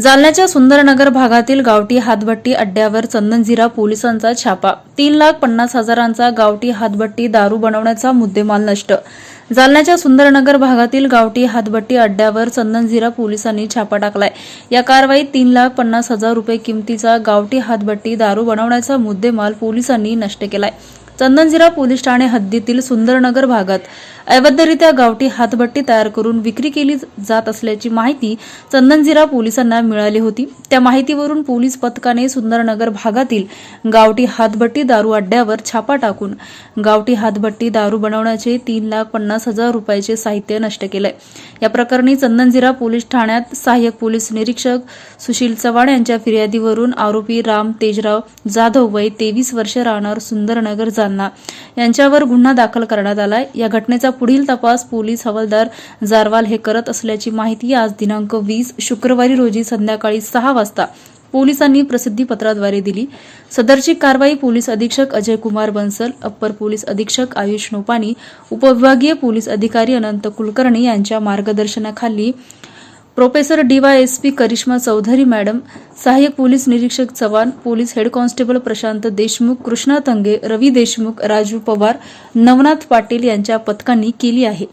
जालन्याच्या सुंदरनगर भागातील गावठी हातभट्टी अड्ड्यावर चंदनझिरा पोलिसांचा छापा. तीन लाख पन्नास हजारांचा गावठी हातभट्टी दारू बनवण्याचा मुद्देमाल नष्ट. जालन्याच्या सुंदरनगर भागातील गावठी हातभट्टी अड्ड्यावर चंदनझिरा पोलिसांनी छापा टाकलाय. या कारवाईत तीन लाख पन्नास हजार रुपये किमतीचा गावठी हातभट्टी दारू बनवण्याचा मुद्देमाल पोलिसांनी नष्ट केलाय. चंदनझिरा पोलीस ठाणे हद्दीतील सुंदरनगर भागात अवैधरित्या गावठी हातभट्टी तयार करून विक्री केली जात असल्याची माहिती चंदनझिरा पोलिसांना मिळाली होती. त्या माहितीवरून पोलीस पथकाने सुंदरनगर भागातील गावठी हातभट्टी दारू अड्ड्यावर छापा टाकून गावठी हातभट्टी दारू बनवण्याचे तीन लाख पन्नास हजार रुपयाचे साहित्य नष्ट केलंय. या प्रकरणी चंदनझिरा पोलीस ठाण्यात सहाय्यक पोलीस निरीक्षक सुशील चव्हाण यांच्या फिर्यादीवरून आरोपी राम तेजराव जाधव वय तेवीस वर्ष राहणार सुंदरनगर जालना यांच्यावर गुन्हा दाखल करण्यात आलाय. या घटनेचा पुढील तपास पोलीस हवालदार जारवाल हे करत असल्याची माहिती आज दिनांक वीस शुक्रवारी रोजी संध्याकाळी सहा वाजता पोलिसांनी प्रसिद्धीपत्राद्वारे दिली. सदरची कारवाई पोलीस अधीक्षक अजय कुमार बन्सल अप्पर पोलीस अधीक्षक आयुष नोपानी उपविभागीय पोलीस अधिकारी अनंत कुलकर्णी यांच्या मार्गदर्शनाखाली professor DYSP Karishma Chaudhari madam सहाय्यक पोलीस निरीक्षक Chavan police head constable Prashant Deshmukh Krishna Tange Ravi Deshmukh Raju Pawar Navnath Patil यांच्या पथकांनी केली आहे.